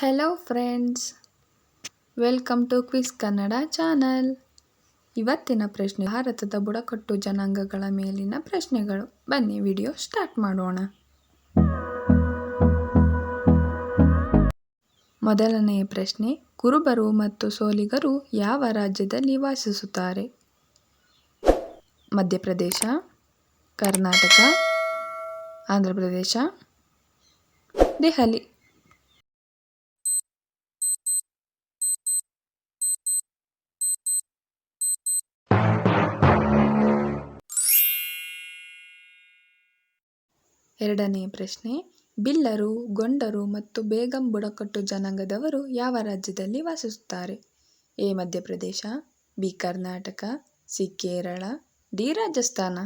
Hello friends welcome to quiz Kannada channel ಇವತ್ತಿನ ಪ್ರಶ್ನೆ, ಭಾರತದ ಬುಡಕಟ್ಟು ಜನಾಂಗಗಳ ಮೇಲಿನ ಪ್ರಶ್ನೆಗಳು. ಬನ್ನಿ ವಿಡಿಯೋ ಸ್ಟಾರ್ಟ್ ಮಾಡೋಣ. ಮೊದಲನೆಯ ಪ್ರಶ್ನೆ, ಕುರುಬರು ಮತ್ತು ಸೋಲಿಗರು ಯಾವ ರಾಜ್ಯದಲ್ಲಿ ವಾಸಿಸುತ್ತಾರೆ? ಮಧ್ಯಪ್ರದೇಶ, ಕರ್ನಾಟಕ ಆಂಧ್ರ ಪ್ರದೇಶ ದೆಹಲಿ. ಎರಡನೆಯ ಪ್ರಶ್ನೆ, ಬಿಲ್ಲರು, ಗೊಂಡರು ಮತ್ತು ಬೇಗಂ ಬುಡಕಟ್ಟು ಜನಾಂಗದವರು ಯಾವ ರಾಜ್ಯದಲ್ಲಿ ವಾಸಿಸುತ್ತಾರೆ? A Madhya Pradesh, B Karnataka, C Kerala, D Rajasthan.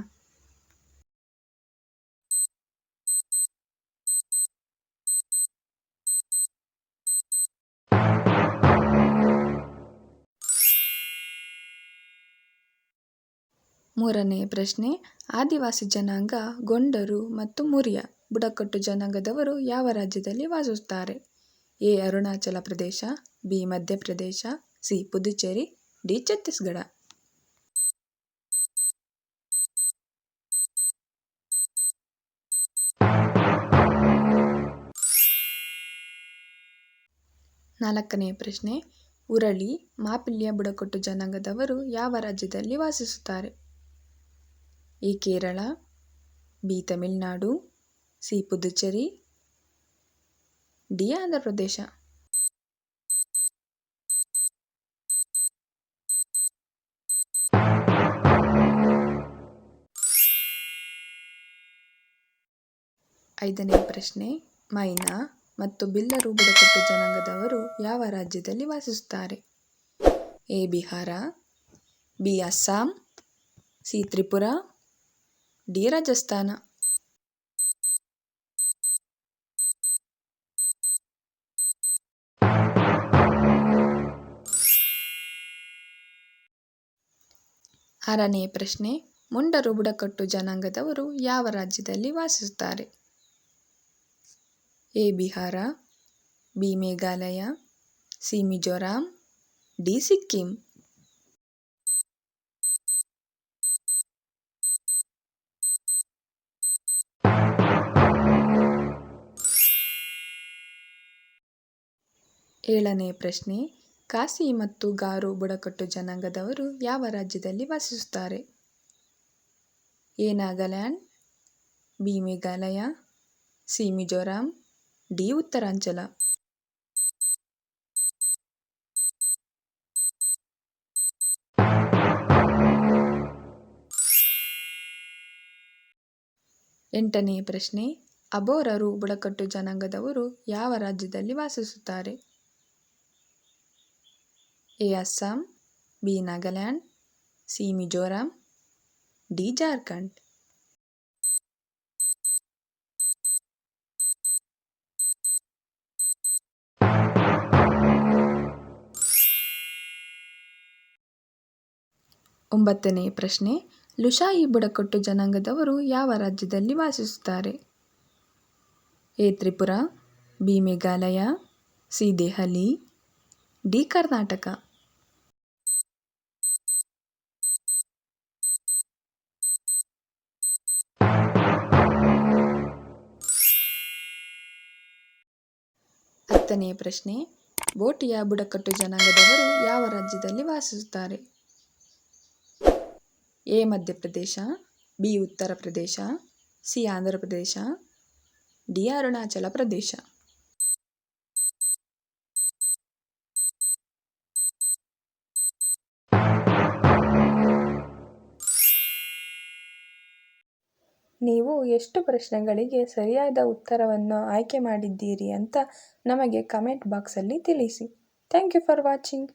ಮೂರನೆಯ ಪ್ರಶ್ನೆ, ಆದಿವಾಸಿ ಜನಾಂಗ ಗೊಂಡರು ಮತ್ತು ಮುರಿಯ, ಬುಡಕಟ್ಟು ಜನಾಂಗದವರು ಯಾವ ರಾಜ್ಯದಲ್ಲಿ ವಾಸಿಸುತ್ತಾರೆ? A. Arunachal Pradesh, B. Madhya Pradesh, C. Puducherry, D. Chhattisgarh. ನಾಲ್ಕನೆಯ ಪ್ರಶ್ನೆ, ಉರಳಿ ಮಾಪಿಲ್ಯ ಬುಡಕಟ್ಟು ಜನಾಂಗದವರು ಯಾವ ರಾಜ್ಯದಲ್ಲಿ ವಾಸಿಸುತ್ತಾರೆ? A Kerala, B Tamil Nadu, C Puducherry, D Andhra Pradesh ಐದನೇ ಪ್ರಶ್ನೆ, ಮೈನಾ ಮತ್ತು ಬಿಲ್ಲರು ಬುಡಕಟ್ಟು ಜನಾಂಗದವರು ಯಾವ ರಾಜ್ಯದಲ್ಲಿ ವಾಸಿಸುತ್ತಾರೆ? A Bihar, B Assam, C Tripura D Rajasthan. ಆರನೇ ಪ್ರಶ್ನೆ, ಮುಂಡರು ಬುಡಕಟ್ಟು ಜನಾಂಗದವರು ಯಾವ ರಾಜ್ಯದಲ್ಲಿ ವಾಸಿಸುತ್ತಾರೆ? A Bihar, B Meghalaya, C Mizoram, D Sikkim. ಏಳನೇ ಪ್ರಶ್ನೆ, ಕಾಸಿ ಮತ್ತು ಗಾರು ಬುಡಕಟ್ಟು ಜನಾಂಗದವರು ಯಾವ ರಾಜ್ಯದಲ್ಲಿ ವಾಸಿಸುತ್ತಾರೆ? A. Nagaland, B. Meghalaya, C. Mizoram, D. Uttaranchal. ಎಂಟನೇ ಪ್ರಶ್ನೆ, ಅಬೋರರು ಬುಡಕಟ್ಟು ಜನಾಂಗದವರು ಯಾವ ರಾಜ್ಯದಲ್ಲಿ ವಾಸಿಸುತ್ತಾರೆ? A Assam B Nagaland C Mizoram D Jharkhand ಒಂಬತ್ತನೇ ಪ್ರಶ್ನೆ, ಲುಷಾಯಿ ಬುಡಕಟ್ಟು ಜನಾಂಗದವರು ಯಾವ ರಾಜ್ಯದಲ್ಲಿ ವಾಸಿಸುತ್ತಾರೆ? A Tripura, B Meghalaya, C Delhi, D Karnataka. ಹತ್ತನೆಯ ಪ್ರಶ್ನೆ, ಬೋಟಿಯ ಬುಡಕಟ್ಟು ಜನಾಂಗದವರು ಯಾವ ರಾಜ್ಯದಲ್ಲಿ ವಾಸಿಸುತ್ತಾರೆ? A. Madhya Pradesh, B. Uttar Pradesh C. Andhra Pradesh D. Arunachal Pradesh. ನೀವು ಎಷ್ಟು ಪ್ರಶ್ನೆಗಳಿಗೆ ಸರಿಯಾದ ಉತ್ತರವನ್ನು ಆಯ್ಕೆ ಮಾಡಿದ್ದೀರಿ ಅಂತ ನಮಗೆ ಕಮೆಂಟ್ ಬಾಕ್ಸಲ್ಲಿ ತಿಳಿಸಿ. Thank you for watching.